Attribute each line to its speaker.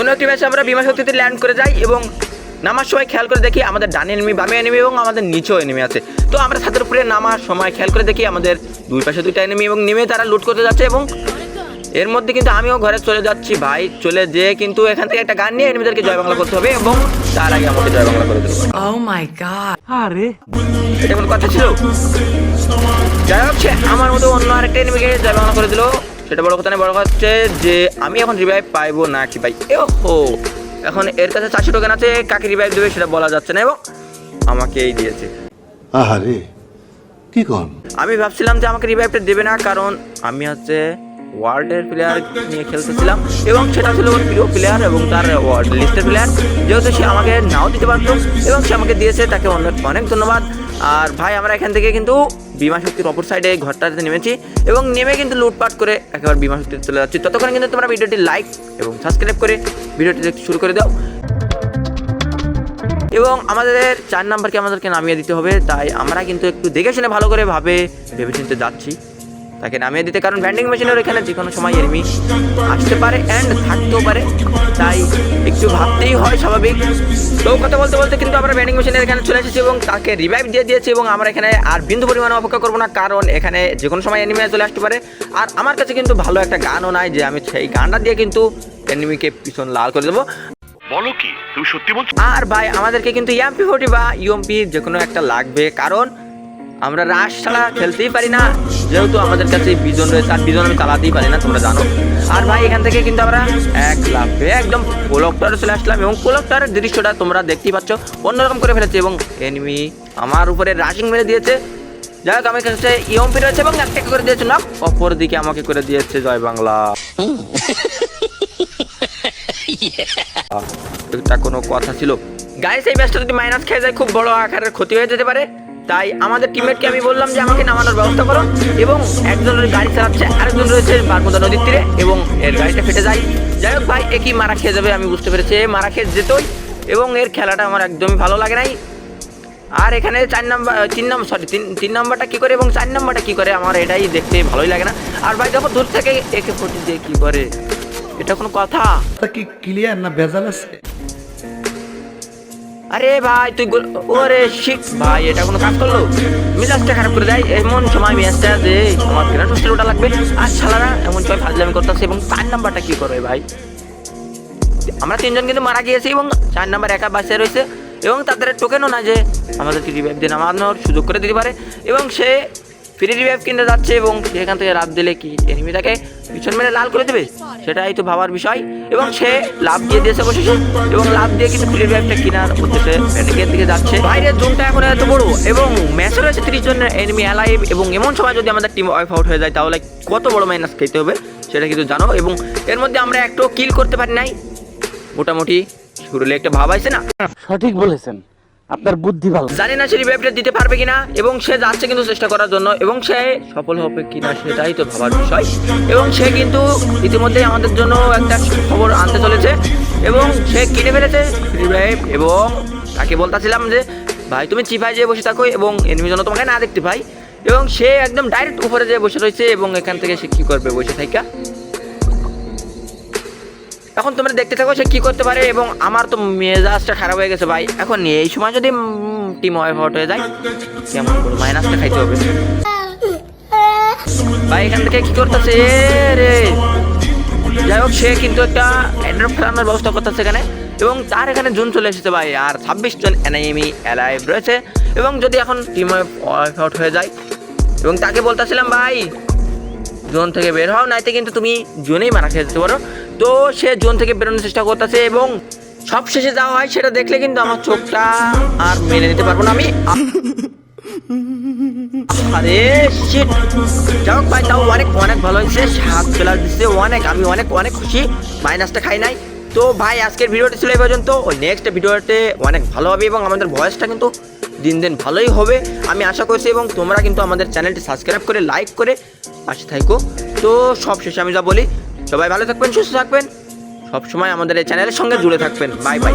Speaker 1: কোনো একটি ম্যাচে আমরা বিমা শক্তিতে ল্যান্ড করে যাই এবং নামার সময় খেয়াল করে দেখি আমাদের ডানে এনিমি বামে এনিমি এবং আমাদের নিচেও এনিমি আছে। তো আমরা ছাদের উপরে নামার সময় খেয়াল করে দেখি আমাদের দুই পাশে দুইটা এনিমি এবং নেমে তারা লুট করতে যাচ্ছে এবং এর মধ্যে কিন্তু আমিও ঘরে চলে যাচ্ছি ভাই চলে যেয়ে কিন্তু এখান থেকে একটা গান নিয়ে এনিমিদেরকে জয় বাংলা করতে হবে এবং তার আগে আমাকে জয় বাংলা করে দেবো।
Speaker 2: Oh my god.
Speaker 1: এটা কোনো কথা ছিল? যাই হোক সে আমার মতো অন্য আরেকটা এনিমিকে জয় বাংলা করে দিল। সেটা বড় কথা নয় বড় কথা হচ্ছে যে আমি এখন রিভাইভ পাইবো না কি ভাই? এ হো এখন এর কাছে চারশো টোকেন আছে কাকে রিভাইভ দেবে সেটা বলা যাচ্ছে না এবং আমাকেই দিয়েছে।
Speaker 3: আহারে কি কন?
Speaker 1: আমি ভাবছিলাম যে আমাকে রিভাইভটা দেবে না কারণ আমি হচ্ছে ওয়ার্ল্ডের প্লেয়ার নিয়ে খেলতেছিলাম এবং সেটা ছিল ওর প্রিয় প্লেয়ার এবং তার ওয়ার্ল্ড লিস্টের প্লেয়ার যেহেতু সে আমাকে নাও দিতে পারতো এবং সে আমাকে দিয়েছে তাকে অনেক অনেক ধন্যবাদ। আর ভাই আমরা এখান থেকে কিন্তু বিমা শক্তির অপর সাইডে ঘরটাতে নেমেছি এবং নেমে কিন্তু লুটপাট করে একেবারে বিমা শক্তিতে চলে যাচ্ছি। ততক্ষণ কিন্তু তোমরা ভিডিওটি লাইক এবং সাবস্ক্রাইব করে ভিডিওটি দেখতে শুরু করে দাও। এবং আমাদের চার নাম্বারকে আমাদেরকে নামিয়ে দিতে হবে, তাই আমরা কিন্তু একটু দেখে শুনে ভালো করে ভাবে ভেবে চিনতে যাচ্ছি। তাকে নামিয়ে দিতে কারণ ব্যান্ডিং মেশিনের এখানে যে কোনো সময় এনিমি আসতে পারে অ্যান্ড থাকতেও পারে। তাই একটু ভাবতেই হয় স্বাভাবিক। তো কথা বলতে বলতে কিন্তু আমরা ব্যান্ডিং মেশিনের এখানে চলে এসেছি এবং তাকে রিভাইভ দিয়ে দিয়েছি এবং আমরা এখানে আর বিন্দু পরিমাণে অপেক্ষা করব না কারণ এখানে যে কোনো সময় এনিমি চলে আসতে পারে। আর আমার কাছে কিন্তু ভালো একটা গানও নাই যে আমি সেই গানটা দিয়ে কিন্তু এনিমিকে পিছন লাল করে দেবো।
Speaker 4: বলো কি তুমি সত্যি বলছো?
Speaker 1: আর ভাই আমাদেরকে কিন্তু এমপি ফোর্টি বা ইউএমপি যে কোনো একটা লাগবে কারণ আমরা রাশ ছাড়া খেলতেই পারি না। যেহেতু আমাদের কাছে বিজন রয়েছে আর বিজন আমি চালাতেই পারি না তোমরা জানো। আর ভাই এখান থেকে কিন্তু আমরা এক লাভে একদম কোলকটারে চলে আসলাম এবং কোলকটারের দৃশ্যটা তোমরা দেখতেই পাচ্ছ। অন্যরকম করে ফেলেছে এবং এনিমি আমার উপরে রাশিং মেরে দিয়েছে। যাই হোক আমার কাছে ইউএমপি রয়েছে এবং একটা করে দিয়েছে না অপর দিকে আমাকে করে দিয়েছে জয় বাংলা। এটা কোনো কথা ছিল। গাইস এই ম্যাচটা যদি মাইনাস খেয়ে যায় খুব বড় আকারের ক্ষতি হয়ে যেতে পারে। তাই আমাদের টিমমেটকে আমি বললাম যে আমাকে নামানোর ব্যবস্থা করো এবং একজনের গাড়ি চালাচ্ছে, আরেকজন রয়েছে বারমুদা নদীর তীরে এবং এর গাড়িটা ফেটে যায়। যাই হোক ভাই, একই মারা খেয়ে যাবে, আমি বুঝতে পেরেছি মারা খেয়ে যেতই এবং এর খেলাটা আমার একদমই ভালো লাগে নাই। আর এখানে চার নাম্বার তিন নম্বর সরি তিন তিন নম্বরটা কী করে এবং চার নম্বরটা কী করে আমার এটাই দেখতে ভালোই লাগে না। আর ভাই, দেখো, দূর থেকে একে ফোর্টি দিয়ে কী করে? এটা কোনো কথা?
Speaker 5: কি ক্লিয়ার না ভেজাল আছে?
Speaker 1: আরে ভাই, তুই ওরে শিখ ভাই, এটা কোনো কাজ করল? মিজাজটা খারাপ করে দেয়, এমন সময় ম্যাচটা যে আমার গ্রান্ড হোস্টেল ওটা লাগবে? আর ছালারা এমন সময় ফাজলামি করতেছে, এবং চার নাম্বারটা কি করবে ভাই? আমরা তিনজন কিন্তু মারা গিয়েছি, এবং চার নাম্বার একা বাসে রয়েছে, এবং তাদের টোকেনও না যে আমাদেরকে রিভাইভ দিয়ে নামানোর সুযোগ করে দিতে পারে। এবং সে ফ্রি রিভাইভ কিনতে যাচ্ছে এবং সেখান থেকে রাত দিলে কি এনিমিটাকে পিছন মেরে লাল করে দেবে? সেটাই তো ভাবার বিষয়। এবং সে লাভ দিয়ে দিয়েছে বসেছে এবং লাভ দিয়ে কিন্তু ফ্রি রিভাইভটা কেনার উদ্দেশ্যে প্যানিকের দিকে যাচ্ছে। বাইরের জোনটা এখন এত বড় এবং ম্যাচে রয়েছে তিরিশ জন এনিমি অ্যালাইভ এবং এমন সময় যদি আমাদের টিম ওয়াইফ আউট হয়ে যায়, তাহলে কত বড় মাইনাস খেতে হবে, সেটা কিন্তু জানো। এবং এর মধ্যে আমরা একটু কিল করতে পারি নাই। মোটামুটি শুরুলে একটা ভাব আছে না?
Speaker 6: সঠিক বলেছেন। আপনার বুদ্ধি ভালো।
Speaker 1: জানি না সে রিভাইভটা দিতে পারবে কিনা, এবং সে যাচ্ছে কিন্তু চেষ্টা করার জন্য, এবং সে সফল হবে কিনা সেটাই তো ভাবার বিষয়। এবং সে কিন্তু ইতিমধ্যেই আমাদের জন্য একটা খবর আনতে চলেছে, এবং সে কিনে ফেলেছে রিভাইভ এবং তাকে বলতেছিলাম যে, ভাই, তুমি চিপায় যেয়ে বসে থাকো, এবং এনিমি জন্য তোমাকে না দেখতে ভাই এবং সে একদম ডাইরেক্ট উপরে যেয়ে বসে রয়েছে, এবং এখান থেকে সে কী করবে বসে থাকা এখন তোমরা দেখতে থাকো সে কি করতে পারে এবং আমার তো মেজাজটা খারাপ হয়ে গেছে ভাই। এখন এই সময় যদি টিম ওয়াইফ আউট হয়ে যায়, কেমন করে মাইনাসটা খাইতে হবে। ভাই, এখান থেকে কি করতেছে? রে। যাই হোক, সে কিন্তু একটা অ্যাড্রপ ফেরানোর ব্যবস্থা করতেছে এখানে। এবং তার এখানে জুন চলে এসেছে ভাই, আর ছাব্বিশ জন এনআইএমই অ্যালাইভ রয়েছে। এবং যদি এখন টিম ওয়াইফ আউট হয়ে যায়, এবং তাকে বলতেছিলাম, ভাই, জোন থেকে বের হও, নাইতে কিন্তু তুমি জোনেই মারা খেয়ে যেতে পারো। তো সে জোন থেকে বেরোনোর চেষ্টা করতেছে এবং সব শেষে যাওয়া হয় সেটা দেখলে কিন্তু আমার চোখটা আর মেনে নিতে পারব না। আমি আরে, shit! যাই ভাই, তাও অনেক অনেক ভালো হয়েছে, সাত প্লাস দিচ্ছে অনেক, আমি অনেক অনেক খুশি মাইনাসটা খাই নাই। তো ভাই, আজকের ভিডিওটি ছিল এই পর্যন্ত। ওই নেক্সট ভিডিওতে অনেক ভালো হবে এবং আমাদের ভয়েসটা কিন্তু দিন দিন ভালোই হবে। আমি আশা করছি এবং তোমরা কিন্তু আমাদের চ্যানেলটি সাবস্ক্রাইব করে লাইক করে পাশে থাকো তো সব শেষে আমি যা বলি সবাই ভালো থাকবেন সুস্থ থাকবেন। সবসময় আমাদের এই চ্যানেলের সঙ্গে জুড়ে থাকবেন। Bye bye.